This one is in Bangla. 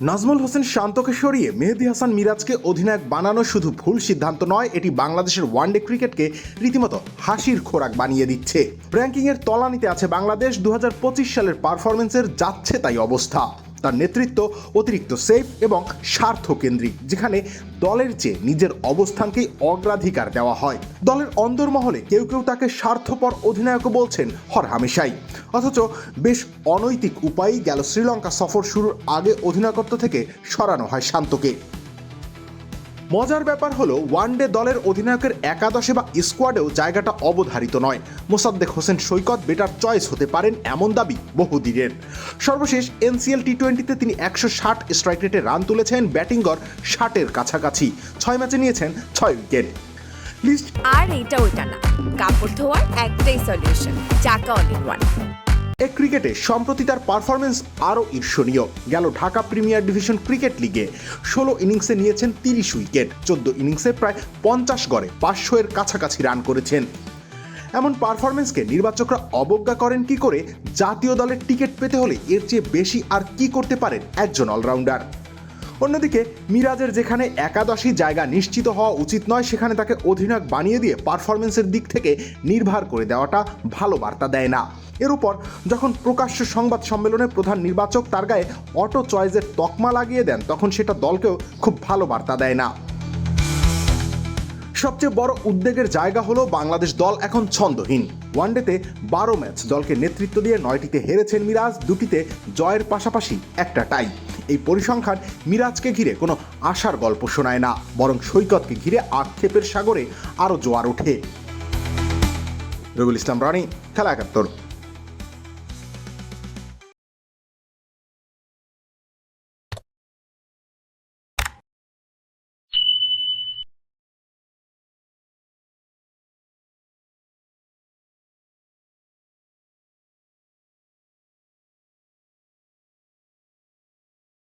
নাজমুল হোসেন শান্তকে সরিয়ে মেহেদি হাসান মিরাজকে অধিনায়ক বানানো শুধু ভুল সিদ্ধান্ত নয়, এটি বাংলাদেশের ওয়ানডে ক্রিকেটকে রীতিমতো হাসির খোরাক বানিয়ে দিচ্ছে। র্যাঙ্কিংয়ের তলানিতে আছে বাংলাদেশ দু হাজার পঁচিশ সালের পারফরমেন্সের যাচ্ছে তাই অবস্থা। তার নেতৃত্ব অতিরিক্ত সেফ এবং স্বার্থকেন্দ্রিক, যেখানে দলের চেয়ে নিজের অবস্থানকেই অগ্রাধিকার দেওয়া হয়। দলের অন্দরমহলে কেউ কেউ তাকে স্বার্থপর অধিনায়কও বলছেন হরহামেশাই অথচ বেশ অনৈতিক উপায়েই গেল শ্রীলঙ্কা সফর শুরুর আগে অধিনায়কত্ব থেকে সরানো হয় শান্তকে। মজার ব্যাপার হলো ওয়ানডে দলের অধিনায়কের একাদশে বা স্কোয়াডেও জায়গাটা অবধারিত নয়। মোসাদ্দেক হোসেন সৈকত বেটার চয়েস হতে পারেন এমন দাবি বহুদিনের। সর্বশেষ এনসিএল টি টোয়েন্টিতে তিনি একশো ষাট স্ট্রাইক রেটে রান তুলেছেন ব্যাটিং গড় ষাটের কাছাকাছি। ছয় ম্যাচে নিয়েছেন ছয় উইকেট লিস্ট আর এইটা ওইটা না। কাপড় ধোয়ার একটাই সলিউশন চাকা অল ইন ওয়ান এ ক্রিকেটে সম্প্রতি তার পারফরমেন্স আরও ঈর্ষণীয়। গেল ঢাকা প্রিমিয়ার ডিভিশন ক্রিকেট লিগে। ষোলো ইনিংসে নিয়েছেন তিরিশ উইকেট। চোদ্দ ইনিংসে প্রায় পঞ্চাশ গড়ে পাঁচশো এর কাছাকাছি রান করেছেন। এমন পারফরমেন্সকে নির্বাচকরা অবজ্ঞা করেন কি করে? জাতীয় দলের টিকিট পেতে হলে এর চেয়ে বেশি আর কি করতে পারেন একজন অলরাউন্ডার? অন্যদিকে মিরাজের যেখানে একাদশী জায়গা নিশ্চিত হওয়া উচিত নয়, সেখানে তাকে অধিনায়ক বানিয়ে দিয়ে পারফরমেন্সের দিক থেকে নির্ভর করে দেওয়াটা ভালো বার্তা দেয় না। এর উপর যখন প্রকাশ্য সংবাদ সম্মেলনে প্রধান নির্বাচক তার গায়ে অটো চয়েসের তকমা লাগিয়ে দেন, তখন সেটা দলকেও খুব ভালো বার্তা দেয় না। সবচেয়ে বড় উদ্বেগের জায়গা হলো বাংলাদেশ দল এখন ছন্দহীন। ওয়ানডেতে বারো ম্যাচ দলকে নেতৃত্ব দিয়ে নয়টিতে হেরেছেন মিরাজ, দুটিতে জয়ের পাশাপাশি একটা টাই। এই পরিসংখ্যান মিরাজকে ঘিরে কোনো আশার গল্প শোনায় না, বরং সৈকতকে ঘিরে আক্ষেপের সাগরে আরও জোয়ার ওঠে। রবিউল ইসলাম রানী, খেলা একাত্তর।